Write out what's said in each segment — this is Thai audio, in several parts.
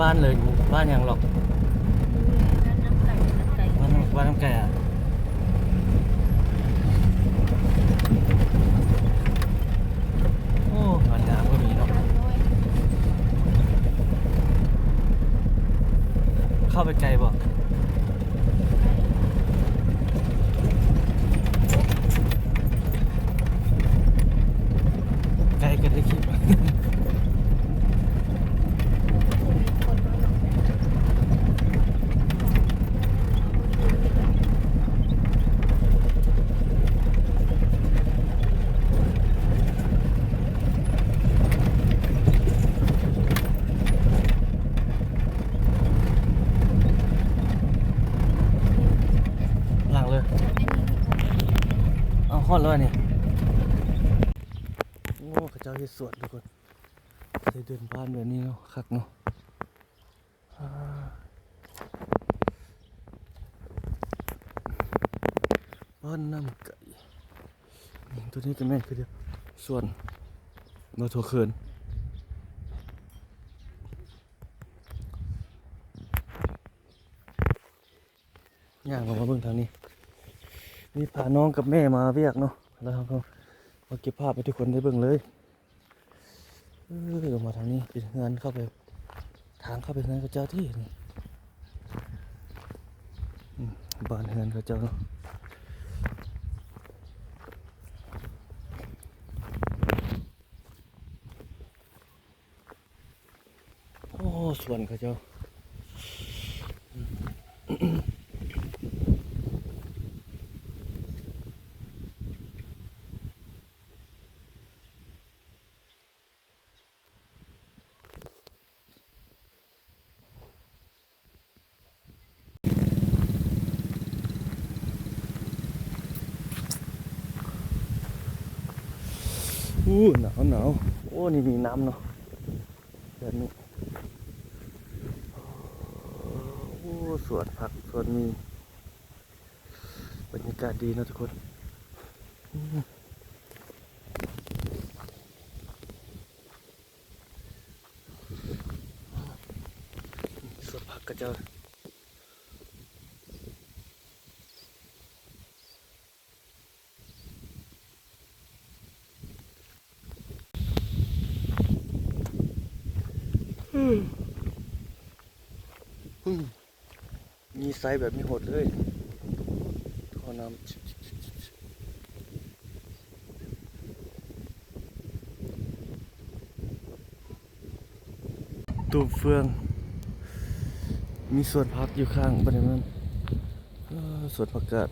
บ้านเลยบ้านอยังหรอกน้ำไก่น้ำไก่บ้านน้ำบ้านน้ำแก่อะโอ้งานงามก็มีเนาะเข้าไปไกลบ่ไกลกันได้คลิป หลังเลย เอาฮอดเลยนี่ยโอ้พระเจ้าเฮ็ดสวนทุกคนใส่เดินบ้านแบบนี้เนาะคักเนาะบ้านน้ำไก่นี่ตัวนี้ก็แม่คือเดียวส่วนมาโทรเคินย่างออกมาเบิ่งทางนี้ นี่พาน้องกับแม่มาเวียกเนาะแล้วเขาก็มาเก็บภาพให้ทุกคนได้เบิ่งเลยเออลงมาทางนี้เป็นงานเข้าไป ทางเข้าไปงานเขาเจ้าที่นี่บ้านงานเขาเจ้าเนาะโอ้สวนเขาเจ้า อู้หนาวหนาวโอ้นี่มีน้ำเนาะแบบนี้โอ้สวนผักสวนมีบรรยากาศดีนะทุกคนสวนผักกระเจ้าอื มีไซส์แบบนี้หดเลยท่อน้ำตูบเฟือง มีสวนพักอยู่ข้างบริเวณสวนผักกาด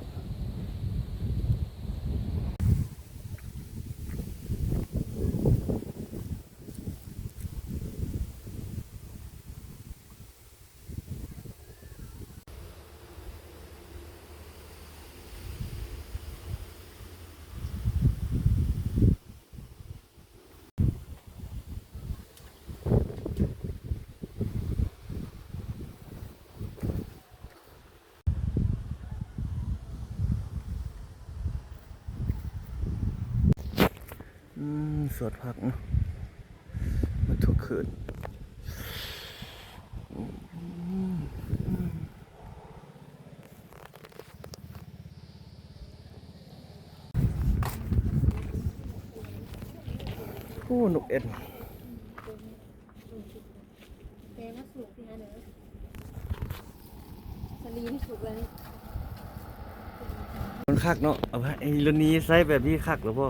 สวนผักเนอะมาทุกคืนโอ้นกเอ็นแกงก็สุกนะเด้อสลีนสุกเลยมันคักเนาะเอาไว้ไอ้รุ่นนี้ไซส์แบบนี้คักเหรอพ่อ